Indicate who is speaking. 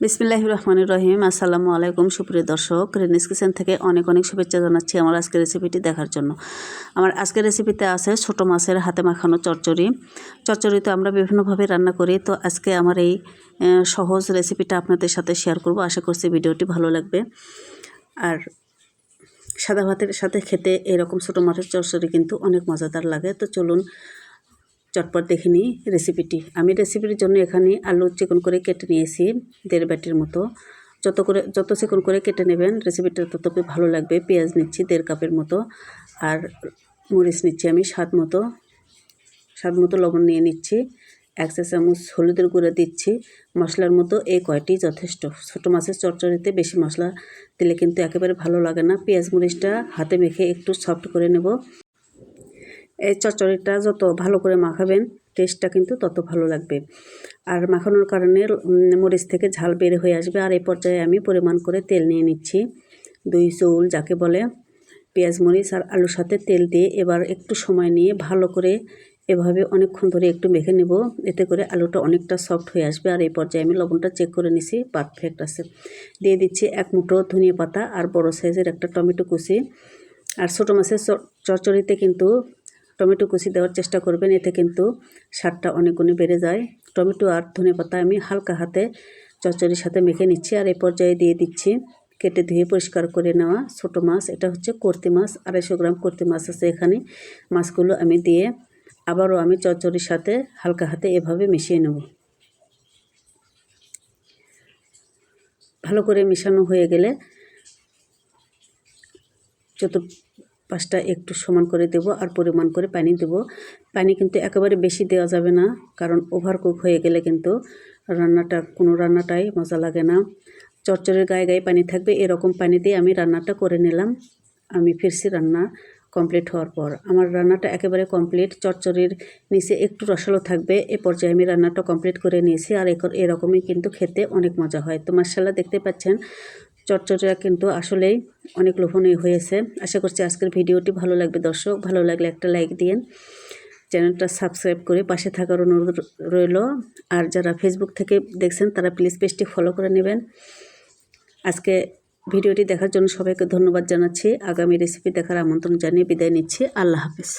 Speaker 1: বিসমিল্লাহ রহমান রহিম। আসসালামু আলাইকুম, সুপ্রিয় দর্শক। রেনিস কিচেন থেকে অনেক অনেক শুভেচ্ছা জানাচ্ছি আমার আজকের রেসিপিটি দেখার জন্য। আমার আজকের রেসিপিতে আছে ছোট মাছের হাতে মাখানো চচ্চড়ি। চচ্চড়ি তো আমরা বিভিন্নভাবে রান্না করি। তো আজকে আমার এই সহজ রেসিপিটা আপনাদের সাথে শেয়ার করব। আশা করছি ভিডিওটি ভালো লাগবে। আর সাদা ভাতের সাথে খেতে এরকম ছোটো মাছের চচ্চড়ি কিন্তু অনেক মজাদার লাগে। তো চলুন চটপট দেখে নিই রেসিপিটি আমি রেসিপির জন্য এখানে আলু চিকন করে কেটে নিয়েছি, দেড় বাটির মতো। যত করে, যত চিকন করে কেটে নেবেন রেসিপিটা তত ভালো লাগবে। পেঁয়াজ নিচ্ছি দেড় কাপের মতো আর মরিচ নিচ্ছি আমি স্বাদ মতো। স্বাদ মতো লবণ নিয়ে নিচ্ছি। এক চা চামচ হলুদের গুঁড়ো দিচ্ছি। মশলার মতো এই কয়টি যথেষ্ট। ছোটো মাছের চচ্চড়িতে বেশি মশলা দিলে কিন্তু একেবারে ভালো লাগে না। পেঁয়াজ, মরিচটা হাতে মেখে একটু সফট করে নেব। এই চচ্চড়িটা যত ভালো করে মাখাবেন টেস্টটা কিন্তু তত ভালো লাগবে। আর মাখানোর কারণে মরিচ থেকে ঝাল বের হয়ে আসবে। আর এই পর্যায়ে আমি পরিমাণ করে তেল নিয়ে নিচ্ছি। দুই চৌল যাকে বলে পেঁয়াজ মরিচ আর আলুর সাথে তেল দিয়ে এবার একটু সময় নিয়ে ভালো করে এভাবে অনেকক্ষণ ধরে একটু মেখে নেব। এতে করে আলুটা অনেকটা সফট হয়ে আসবে। আর এই পর্যায়ে আমি লবণটা চেক করে নিছি পারফেক্ট আছে। দিয়ে দিচ্ছি এক মুঠো ধনিয়া পাতা আর বড় সাইজের একটা টমেটো কুচি। আর ছোটো মাছের চচ্চড়িতে কিন্তু টমেটো কুচি দেওয়ার চেষ্টা করবেন, এতে কিন্তু স্বাদটা অনেক গুণে বেড়ে যায়। টমেটো আর ধনে পাতা আমি হালকা হাতে চচ্চড়ির সাথে মেখে নিচ্ছি আর এই পর্যায়ে দিয়ে দিচ্ছি কেটে ধুয়ে পরিষ্কার করে নেওয়া ছোটো মাছ। এটা হচ্ছে কর্তি মাছ, আড়াইশো গ্রাম কর্তি মাছ আছে এখানে। মাছগুলো আমি দিয়ে আবারও আমি চচ্চড়ির সাথে হালকা হাতে এভাবে মিশিয়ে নেব। ভালো করে মেশানো হয়ে গেলে যত পাঁচটা একটু সমান করে দেব আর পরিমাণ করে পানি দেব। পানি কিন্তু একেবারে বেশি দেওয়া যাবে না, কারণ ওভার কুক হয়ে গেলে কিন্তু রান্নাটা, কোনো রান্নাটাই মজা লাগে না। চরচরের গায়ে গায়ে পানি থাকবে, এরকম পানি দিয়ে আমি রান্নাটা করে নিলাম। আমি ফিরছি রান্না কমপ্লিট হওয়ার পর। আমার রান্নাটা একেবারে কমপ্লিট চচ্চড়ির নিচে একটু রসালো থাকবে, এ পর্যায়ে আমি রান্নাটা কমপ্লিট করে নিয়েছি। আর এরকম- এরকমই কিন্তু খেতে অনেক মজা হয়। তো মার্শাল্লাহ দেখতে পাচ্ছেন চটচটরা কিন্তু আসলেই অনেক লোভনীয় হয়েছে। আশা করছি আজকের ভিডিওটি ভালো লাগবে দর্শক, ভালো লাগলে একটা লাইক দিন চ্যানেলটা সাবস্ক্রাইব করে পাশে থাকার অনুরোধ রইল। আর যারা ফেসবুক থেকে দেখছেন, তারা প্লিজ পেজটি ফলো করে নেবেন। আজকে ভিডিওটি দেখার জন্য সবাইকে ধন্যবাদ জানাচ্ছি। আগামী রেসিপি দেখার আমন্ত্রণ জানিয়ে বিদায় নিচ্ছি। আল্লাহ হাফেজ।